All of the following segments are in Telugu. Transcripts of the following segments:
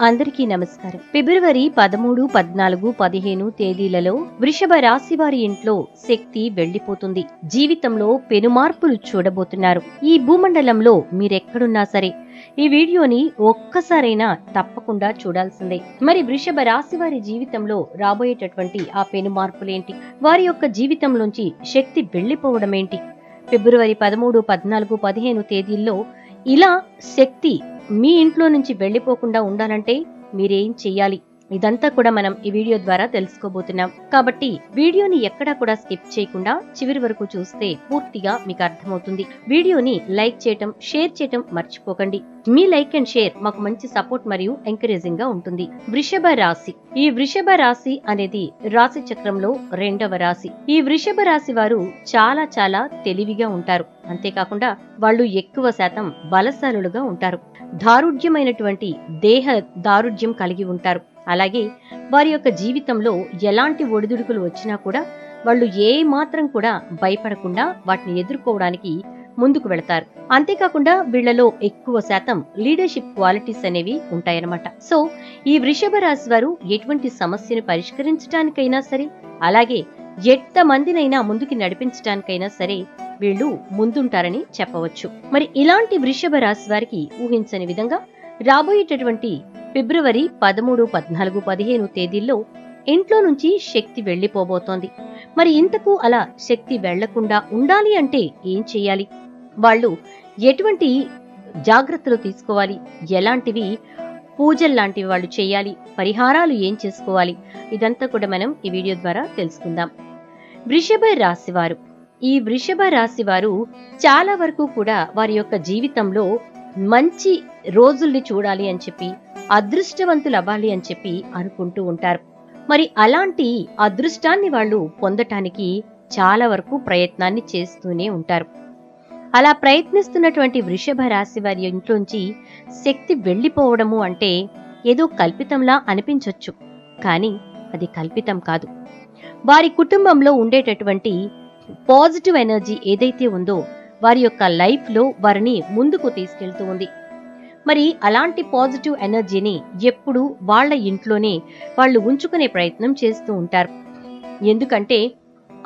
అందరికీ నమస్కారం. ఫిబ్రవరి పదమూడు పద్నాలుగు పదిహేను తేదీలలో వృషభ రాశి వారి ఇంట్లో శక్తి వెళ్ళిపోతుంది జీవితంలో పెనుమార్పులు చూడబోతున్నారు. ఈ భూమండలంలో మీరెక్కడున్నా సరే ఈ వీడియోని ఒక్కసారైనా తప్పకుండా చూడాల్సిందే. మరి వృషభ రాశి వారి జీవితంలో రాబోయేటటువంటి ఆ పెను మార్పులేంటి వారి యొక్క జీవితంలోంచి శక్తి వెళ్ళిపోవడం ఏంటి ఫిబ్రవరి పదమూడు పద్నాలుగు పదిహేను తేదీల్లో ఇలా శక్తి మీ ఇంట్లో నుంచి వెళ్ళిపోకుండా ఉండాలంటే మీరేం చెయ్యాలి? ఇదంతా కూడా మనం ఈ వీడియో ద్వారా తెలుసుకోబోతున్నాం. కాబట్టి వీడియోని ఎక్కడా కూడా స్కిప్ చేయకుండా చివరి వరకు చూస్తే పూర్తిగా మీకు అర్థమవుతుంది. వీడియోని లైక్ చేయటం షేర్ చేయటం మర్చిపోకండి. మీ లైక్ అండ్ షేర్ మాకు మంచి సపోర్ట్ మరియు ఎంకరేజింగ్గా ఉంటుంది. వృషభ రాశి. ఈ వృషభ రాశి అనేది రాశి చక్రంలో రెండవ రాశి. ఈ వృషభ రాశి వారు చాలా చాలా తెలివిగా ఉంటారు. అంతేకాకుండా వాళ్ళు ఎక్కువ శాతం బలశాలులుగా ఉంటారు. దారుఢ్యమైనటువంటి దేహ దారుఢ్యం కలిగి ఉంటారు. అలాగే వారి యొక్క జీవితంలో ఎలాంటి ఒడిదుడుకులు వచ్చినా కూడా వాళ్ళు ఏ మాత్రం కూడా భయపడకుండా వాటిని ఎదుర్కోవడానికి ముందుకు వెళతారు. అంతేకాకుండా వీళ్ళలో ఎక్కువ శాతం లీడర్షిప్ క్వాలిటీస్ అనేవి ఉంటాయన్నమాట. సో ఈ వృషభ రాశి వారు ఎటువంటి సమస్యను పరిష్కరించడానికైనా సరే అలాగే ఎంత మందినైనా ముందుకి నడిపించడానికైనా సరే వీళ్ళు ముందుంటారని చెప్పవచ్చు. మరి ఇలాంటి వృషభ రాశి వారికి ఊహించని విధంగా రాబోయేటటువంటి ఫిబ్రవరి పదమూడు పద్నాలుగు పదిహేను తేదీల్లో ఇంట్లో నుంచి శక్తి వెళ్ళిపోబోతోంది మరి ఇంతకు అలా శక్తి వెళ్ళకుండా ఉండాలి అంటే ఏం చేయాలి? వాళ్ళు ఎటువంటి జాగ్రత్తలు తీసుకోవాలి? ఎలాంటివి? పూజలు లాంటివి వాళ్ళు చేయాలి? పరిహారాలు ఏం చేసుకోవాలి? ఇదంతా కూడా మనం ఈ వీడియో ద్వారా తెలుసుకుందాం. వృషభ రాశివారు. ఈ వృషభ రాశి వారు చాలా వరకు కూడా వారి యొక్క జీవితంలో మంచి రోజుల్ని చూడాలి అని చెప్పి అదృష్టవంతులు అవ్వాలి అని చెప్పి అనుకుంటూ ఉంటారు. మరి అలాంటి అదృష్టాన్ని వాళ్ళు పొందటానికి చాలా వరకు ప్రయత్నాన్ని చేస్తూనే ఉంటారు. అలా ప్రయత్నిస్తున్నటువంటి వృషభ రాశి వారి ఇంట్లోంచి శక్తి వెళ్ళిపోవడము అంటే ఏదో కల్పితంలా అనిపించొచ్చు కానీ అది కల్పితం కాదు. వారి కుటుంబంలో ఉండేటటువంటి పాజిటివ్ ఎనర్జీ ఏదైతే ఉందో వారి యొక్క లైఫ్లో వారిని ముందుకు తీసుకెళ్తూ ఉంది. మరి అలాంటి పాజిటివ్ ఎనర్జీని ఎప్పుడు వాళ్ళ ఇంట్లోనే వాళ్ళు ఉంచుకునే ప్రయత్నం చేస్తూ ఉంటారు. ఎందుకంటే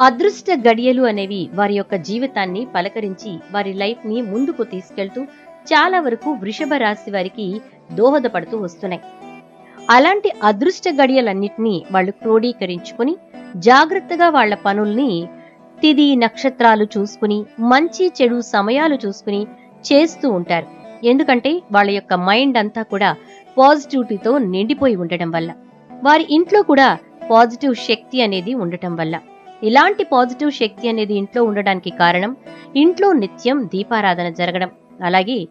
అదృష్ట గడియలు అనేవి వారి యొక్క జీవితాన్ని పలకరించి వారి లైఫ్ని ముందుకు తీసుకెళ్తూ చాలా వరకు వృషభ రాశి వారికి దోహదపడుతూ వస్తున్నాయి. అలాంటి అదృష్ట గడియలన్నింటినీ వాళ్ళు క్రోడీకరించుకుని జాగ్రత్తగా వాళ్ళ పనుల్ని తిది నక్షత్రాలు చూసుకుని మంచి చెడు సమయాలు చూసుకుని చేస్తూ ఉంటారు. ఎందుకంటే వాళ్ళ యొక్క మైండ్ అంతా కూడా పాజిటివిటీతో నిండిపోయి ఉండటం వల్ల. వారి ఇంట్లో కూడా పాజిటివ్ శక్తి అనేది ఉండటం వల్ల. ఇలాంటి పాజిటివ్ శక్తి అనేది ఇంట్లో ఉండడానికి కారణం ఇంట్లో నిత్యం దీపారాధన జరగడం. అలాగే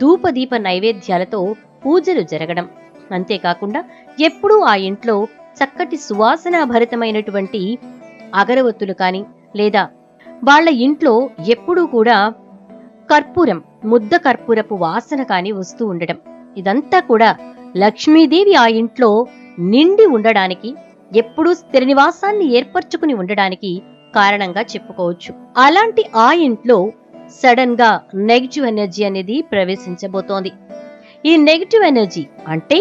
ధూప దీప నైవేద్యాలతో పూజలు జరగడం. అంతేకాకుండా ఎప్పుడూ ఆ ఇంట్లో చక్కటి సువాసనాభరితమైనటువంటి అగరవత్తులు కానీ లేదా వాళ్ళ ఇంట్లో ఎప్పుడూ కూడా కర్పూరం ముద్ద కర్పూరపు వాసన కాని వస్తూ ఉండడం. ఇదంతా కూడా లక్ష్మీదేవి ఆ ఇంట్లో నిండి ఉండడానికి ఎప్పుడూ స్థిర నివాసాన్ని ఏర్పరచుకుని ఉండడానికి కారణంగా చెప్పుకోవచ్చు. అలాంటి ఆ ఇంట్లో సడన్గా నెగిటివ్ ఎనర్జీ అనేది ప్రవేశించబోతోంది. ఈ నెగిటివ్ ఎనర్జీ అంటే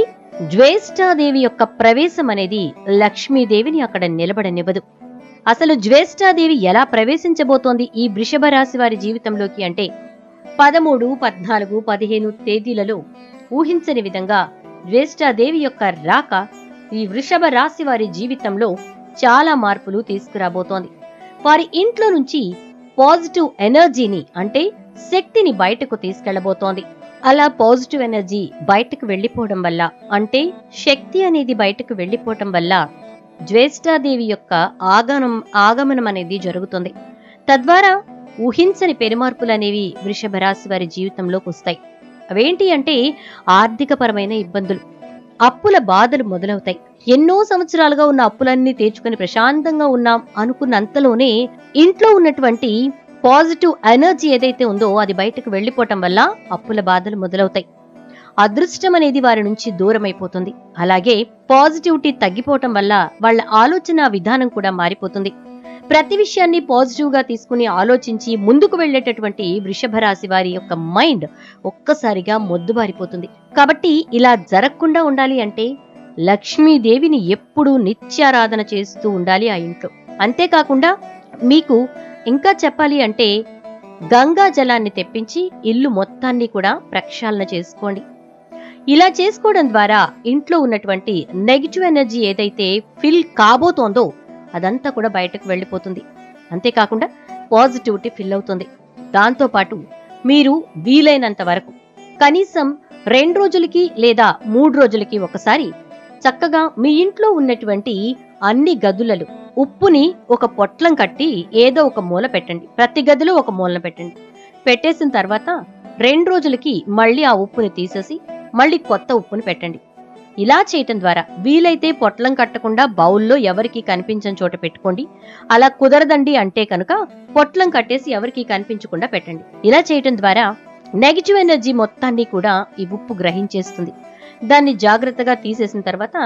జ్వేష్ఠాదేవి యొక్క ప్రవేశం అనేది లక్ష్మీదేవిని అక్కడ నిలబడనివ్వదు. అసలు జ్వేష్ఠాదేవి ఎలా ప్రవేశించబోతోంది ఈ వృషభ రాశి వారి జీవితంలోకి అంటే పదమూడు పద్నాలుగు పదిహేను తేదీలలో ఊహించని విధంగా జ్యేష్ఠాదేవి యొక్క రాక ఈ వృషభ రాశి వారి జీవితంలో చాలా మార్పులు తీసుకురాబోతోంది. వారి ఇంట్లో నుంచి పాజిటివ్ ఎనర్జీని అంటే శక్తిని బయటకు తీసుకెళ్ళబోతోంది. అలా పాజిటివ్ ఎనర్జీ బయటకు వెళ్ళిపోవడం వల్ల అంటే శక్తి అనేది బయటకు వెళ్ళిపోవటం వల్ల జ్యేష్ఠాదేవి యొక్క ఆగమనం ఆగమనం అనేది జరుగుతుంది. తద్వారా ఊహించని పెనుమార్పులు అనేవి వృషభ రాశి వారి జీవితంలోకి వస్తాయి. అవేంటి అంటే ఆర్థికపరమైన ఇబ్బందులు. అప్పుల బాధలు మొదలవుతాయి. ఎన్నో సంవత్సరాలుగా ఉన్న అప్పులన్నీ తీర్చుకుని ప్రశాంతంగా ఉన్నాం అనుకున్నంతలోనే ఇంట్లో ఉన్నటువంటి పాజిటివ్ ఎనర్జీ ఏదైతే ఉందో అది బయటకు వెళ్ళిపోవటం వల్ల అప్పుల బాధలు మొదలవుతాయి. అదృష్టం అనేది వారి నుంచి దూరం అయిపోతుంది. అలాగే పాజిటివిటీ తగ్గిపోవటం వల్ల వాళ్ళ ఆలోచన విధానం కూడా మారిపోతుంది. ప్రతి విషయాన్ని పాజిటివ్గా తీసుకుని ఆలోచించి ముందుకు వెళ్ళేటటువంటి వృషభ రాశి వారి యొక్క మైండ్ ఒక్కసారిగా మొద్దుబారిపోతుంది. కాబట్టి ఇలా జరగకుండా ఉండాలి అంటే లక్ష్మీదేవిని ఎప్పుడూ నిత్యారాధన చేస్తూ ఉండాలి ఆ ఇంట్లో. అంతేకాకుండా మీకు ఇంకా చెప్పాలి అంటే గంగా జలాన్ని తెప్పించి ఇల్లు మొత్తాన్ని కూడా ప్రక్షాళన చేసుకోండి. ఇలా చేసుకోవడం ద్వారా ఇంట్లో ఉన్నటువంటి నెగిటివ్ ఎనర్జీ ఏదైతే ఫిల్ కాబోతోందో అదంతా కూడా బయటకు వెళ్ళిపోతుంది. అంతేకాకుండా పాజిటివిటీ ఫిల్ అవుతుంది. దాంతోపాటు మీరు వీలైనంత వరకు కనీసం రెండు రోజులకి లేదా మూడు రోజులకి ఒకసారి చక్కగా మీ ఇంట్లో ఉన్నటువంటి అన్ని గదులలో ఉప్పుని ఒక పొట్లం కట్టి ఏదో ఒక మూల పెట్టండి. ప్రతి గదిలో ఒక మూలన పెట్టండి. పెట్టేసిన తర్వాత రెండు రోజులకి మళ్ళీ ఆ ఉప్పుని తీసేసి మళ్ళీ కొత్త ఉప్పుని పెట్టండి. ఇలా చేయటం ద్వారా వీలైతే పొట్లం కట్టకుండా బౌల్లో ఎవరికి కనిపించని చోట పెట్టుకోండి. అలా కుదరదండి అంటే కనుక పొట్లం కట్టేసి ఎవరికి కనిపించకుండా పెట్టండి. ఇలా చేయటం ద్వారా నెగిటివ్ ఎనర్జీ మొత్తాన్ని కూడా ఈ ఉప్పు గ్రహించేస్తుంది. దాన్ని జాగ్రత్తగా తీసేసిన తర్వాత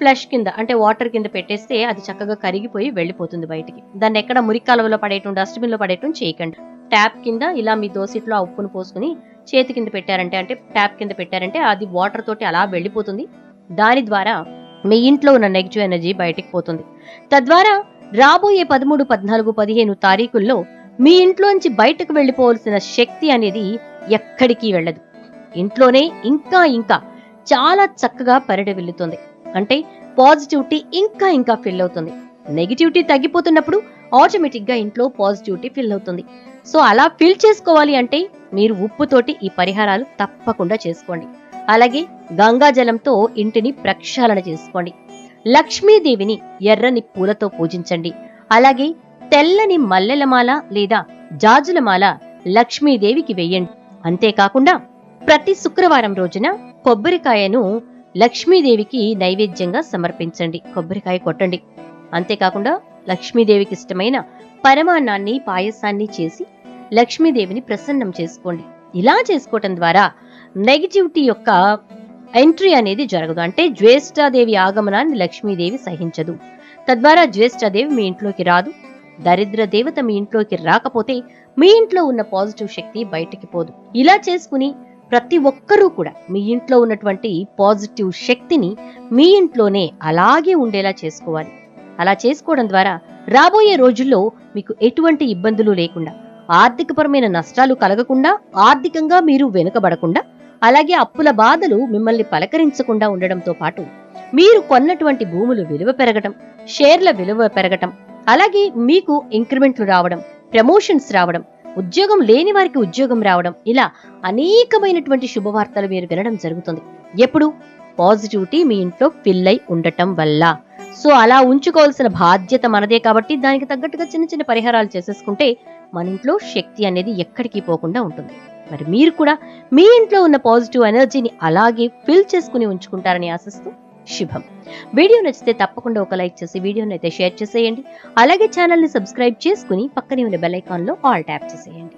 ఫ్లష్ కింద అంటే వాటర్ కింద పెట్టేస్తే అది చక్కగా కరిగిపోయి వెళ్ళిపోతుంది బయటికి. దాన్ని ఎక్కడ మురికాలవలో పడేయటం డస్ట్బిన్లో పడేయటం చేయకండి. ట్యాప్ కింద ఇలా మీ దోసిట్లో ఆ ఉప్పును పోసుకుని చేతి కింద పెట్టారంటే అంటే ట్యాప్ కింద పెట్టారంటే అది వాటర్ తోటి అలా వెళ్ళిపోతుంది. దాని ద్వారా మీ ఇంట్లో ఉన్న నెగిటివ్ ఎనర్జీ బయటికి పోతుంది. తద్వారా రాబోయే పదమూడు పద్నాలుగు పదిహేను తారీఖుల్లో మీ ఇంట్లోంచి బయటకు వెళ్ళిపోవలసిన శక్తి అనేది ఎక్కడికి వెళ్ళదు. ఇంట్లోనే ఇంకా ఇంకా చాలా చక్కగా పరిడవిల్లుతుంది అంటే పాజిటివిటీ ఇంకా ఇంకా ఫిల్ అవుతుంది. నెగిటివిటీ తగ్గిపోతున్నప్పుడు ఆటోమేటిక్గా ఇంట్లో పాజిటివిటీ ఫిల్ అవుతుంది. సో అలా ఫిల్ చేసుకోవాలి అంటే మీరు ఉప్పుతోటి ఈ పరిహారాలు తప్పకుండా చేసుకోండి. అలాగే గంగా జలంతో ఇంటిని ప్రక్షాళన చేసుకోండి. లక్ష్మీదేవిని ఎర్రని పూలతో పూజించండి. అలాగే తెల్లని మల్లెలమాల లేదా జాజులమాల లక్ష్మీదేవికి వెయ్యండి అంతేకాకుండా ప్రతి శుక్రవారం రోజున కొబ్బరికాయను లక్ష్మీదేవికి నైవేద్యంగా సమర్పించండి. కొబ్బరికాయ కొట్టండి. అంతేకాకుండా లక్ష్మీదేవికి ఇష్టమైన పరమాన్నాన్ని పాయసాన్ని చేసి లక్ష్మీదేవిని ప్రసన్నం చేసుకోండి. ఇలా చేసుకోవటం ద్వారా నెగిటివిటీ యొక్క ఎంట్రీ అనేది జరగదు. అంటే జ్యేష్ఠాదేవి ఆగమనాన్ని లక్ష్మీదేవి సహించదు. తద్వారా జ్యేష్ఠాదేవి మీ ఇంట్లోకి రాదు. దరిద్ర దేవత మీ ఇంట్లోకి రాకపోతే మీ ఇంట్లో ఉన్న పాజిటివ్ శక్తి బయటికి పోదు. ఇలా చేసుకుని ప్రతి ఒక్కరూ కూడా మీ ఇంట్లో ఉన్నటువంటి పాజిటివ్ శక్తిని మీ ఇంట్లోనే అలాగే ఉండేలా చేసుకోవాలి. అలా చేసుకోవడం ద్వారా రాబోయే రోజుల్లో మీకు ఎటువంటి ఇబ్బందులు లేకుండా ఆర్థికపరమైన నష్టాలు కలగకుండా ఆర్థికంగా మీరు వెనుకబడకుండా అలాగే అప్పుల బాధలు మిమ్మల్ని పలకరించకుండా ఉండడంతో పాటు మీరు కొన్నటువంటి భూములు విలువ పెరగటం షేర్ల విలువ పెరగటం అలాగే మీకు ఇంక్రిమెంట్లు రావడం ప్రమోషన్స్ రావడం ఉద్యోగం లేని వారికి ఉద్యోగం రావడం ఇలా అనేకమైనటువంటి శుభవార్తలు మీరు వినడం జరుగుతుంది. ఎప్పుడు? పాజిటివిటీ మీ ఇంట్లో ఫిల్ అయి ఉండటం వల్ల. సో అలా ఉంచుకోవాల్సిన బాధ్యత మనదే కాబట్టి దానికి తగ్గట్టుగా చిన్న చిన్న పరిహారాలు చేసేసుకుంటే మన ఇంట్లో శక్తి అనేది ఎక్కడికి పోకుండా ఉంటుంది. మరి మీరు కూడా మీ ఇంట్లో ఉన్న పాజిటివ్ ఎనర్జీని అలాగే ఫిల్ చేసుకుని ఉంచుకుంటారని ఆశిస్తూ శుభం. వీడియో నచ్చితే తప్పకుండా ఒక లైక్ చేసి వీడియోని అయితే షేర్ చేసేయండి. అలాగే ఛానల్ని సబ్స్క్రైబ్ చేసుకుని పక్కనే ఉన్న బెల్ ఐకాన్లో ఆల్ ట్యాప్ చేసేయండి.